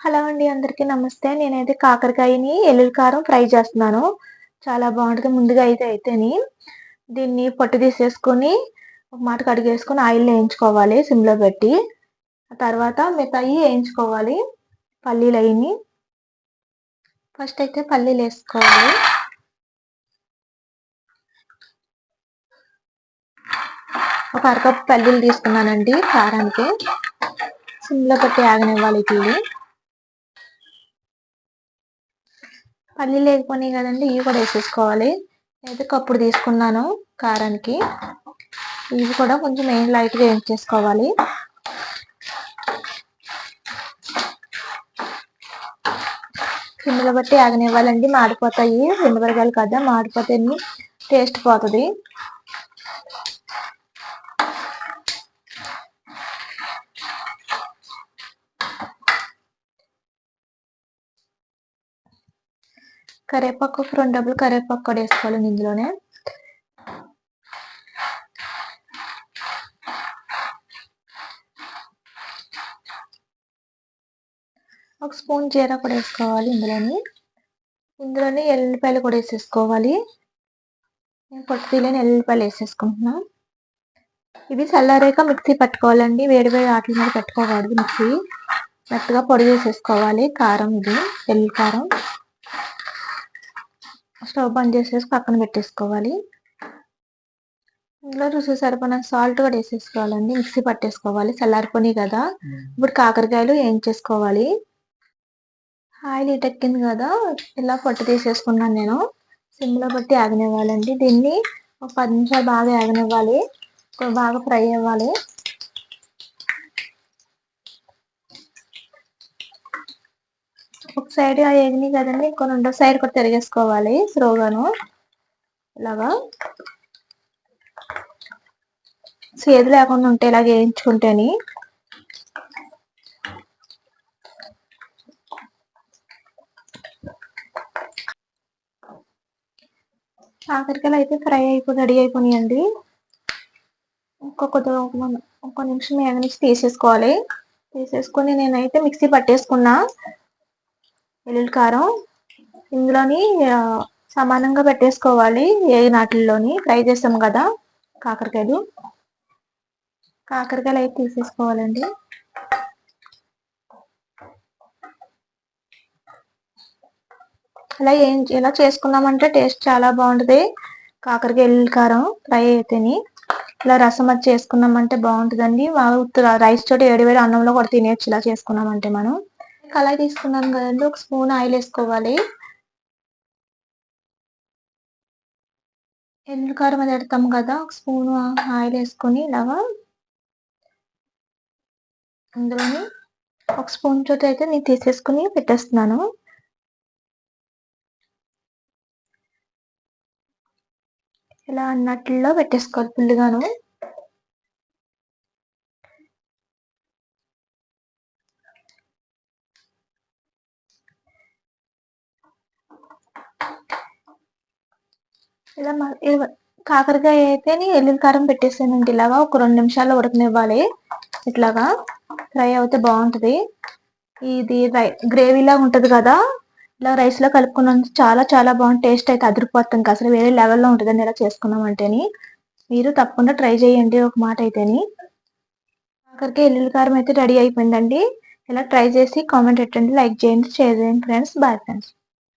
Hello అండి అందరికీ నమస్తే. నేనైతే కాకరకాయని ఎల్లుల్లి కారం ఫ్రై చేస్తున్నాను. చాలా బాగుంటుంది. ముందుగా అయితే అయితేని దీన్ని పొట్టు తీసేసుకొని ఒక మాట కడిగేసుకొని ఆయిల్ వేయించుకోవాలి సిమ్లో పెట్టి. తర్వాత మిగతాయి వేయించుకోవాలి పల్లీలు అయ్యి ఫస్ట్ అయితే పల్లీలు వేసుకోవాలి. ఒక అరకప్పు పల్లీలు తీసుకున్నానండి కారానికి. సిమ్లో పెట్టి ఆగనివ్వాలి ఇవి పల్లీలు లేకపోయినాయి కదండి ఇవి కూడా వేసేసుకోవాలి. అయితే కప్పుడు తీసుకున్నాను కారానికి. ఇవి కూడా కొంచెం మెయిన్ లైట్గా వేయించేసుకోవాలి సిమ్లో బట్టి ఆగనివ్వాలండి మాడిపోతాయి. రెండు వరగాలు కదా మాడిపోతే టేస్ట్ పోతుంది. కరివేపాకు రెండు డబ్బులు కరేపాకు కూడా వేసుకోవాలి ఇందులోనే. ఒక స్పూన్ జీరా కూడా వేసుకోవాలి ఇందులోని. ఇందులోనే ఎల్లిపాయలు కూడా వేసేసుకోవాలి. నేను పొట్టు ఎల్లిపాయలు వేసేసుకుంటున్నా. ఇవి చల్లారాక మిక్సీ పట్టుకోవాలండి. వేడి వేడి ఆటల మీద పెట్టుకోకూడదు మిక్సీ. మెత్తగా పొడి చేసేసుకోవాలి. కారం ఇది ఎల్లి కారం. స్టవ్ బంద్ చేసేసి పక్కన పెట్టేసుకోవాలి. ఇందులో రుచి సరిపడా సాల్ట్ కూడా వేసేసుకోవాలండి. మిక్సీ పట్టేసుకోవాలి. చల్లారిపోయి కదా. ఇప్పుడు కాకరకాయలు వేయించేసుకోవాలి. ఆయిల్ ఇటెక్కింది కదా. ఇలా పొట్టు తీసేసుకున్నాను నేను. సిమ్లో బట్టి ఆగనివ్వాలండి. దీన్ని ఒక పది నిమిషాలు బాగా ఆగనివ్వాలి. బాగా ఫ్రై అవ్వాలి ఒక సైడ్ వేగినాయి కదండి ఇంకో రెండో సైడ్ కూడా తిరిగేసుకోవాలి స్లోగాను ఇలాగా. సేదు లేకుండా ఉంటే ఇలాగ వేయించుకుంటేని. కాకరకాయలు అయితే ఫ్రై అయిపోయి రెడీ అయిపోయినాయండి కొద్దిగా ఒక నిమిషం వేగనిచ్చి తీసేసుకోవాలి. తీసేసుకుని నేనైతే మిక్సీ పట్టేసుకున్నా. వెల్లుల్లి కారం ఇందులోని సమానంగా పెట్టేసుకోవాలి. ఏ నాటిల్లోని ఫ్రై చేస్తాం కదా కాకరకాయలు. కాకరకాయలు అయితే తీసేసుకోవాలండి. అలా ఏం ఇలా చేసుకున్నామంటే టేస్ట్ చాలా బాగుంటుంది. కాకరకాయ ఎల్లుల్లి కారం ఫ్రై అయితేని. ఇలా రసం అది చేసుకున్నామంటే బాగుంటుందండి. రైస్ తోటి వేడి వేడి అన్నంలో కూడా తినేయచ్చు. ఇలా చేసుకున్నామంటే మనం. కళాయి తీసుకున్నాం కదండి ఒక స్పూన్ ఆయిల్ వేసుకోవాలి. ఎల్లుకారం అది పెడతాం కదా ఒక స్పూన్ ఆయిల్ వేసుకొని ఇలాగా అందులోని ఒక స్పూన్ చోట అయితే నేను తీసేసుకుని పెట్టేస్తున్నాను. ఇలా అన్నట్లో పెట్టేసుకోవాలి పుల్లిగాను ఇలా కాకరకాయ అయితే ఎల్లుల్లి కారం పెట్టేసానండి ఇలాగా ఒక రెండు నిమిషాల్లో ఉడకనివ్వాలి. ఇట్లాగా ఫ్రై అయితే బాగుంటుంది. ఇది గ్రేవీలా ఉంటుంది కదా. ఇలా రైస్లో కలుపుకున్నాం చాలా చాలా బాగుంటుంది టేస్ట్ అయితే అదిరిపోతుంది అసలు వేరే లెవెల్లో ఉంటుందండి ఇలా చేసుకున్నాం అంటేని. మీరు తప్పకుండా ట్రై చేయండి ఒక మాట అయితేని. కాకరకాయ ఎల్లుల్లి కారం అయితే రెడీ అయిపోయిందండి. ఇలా ట్రై చేసి కామెంట్ పెట్టండి లైక్ చేయండి షేర్ చేయండి ఫ్రెండ్స్. Bye friends.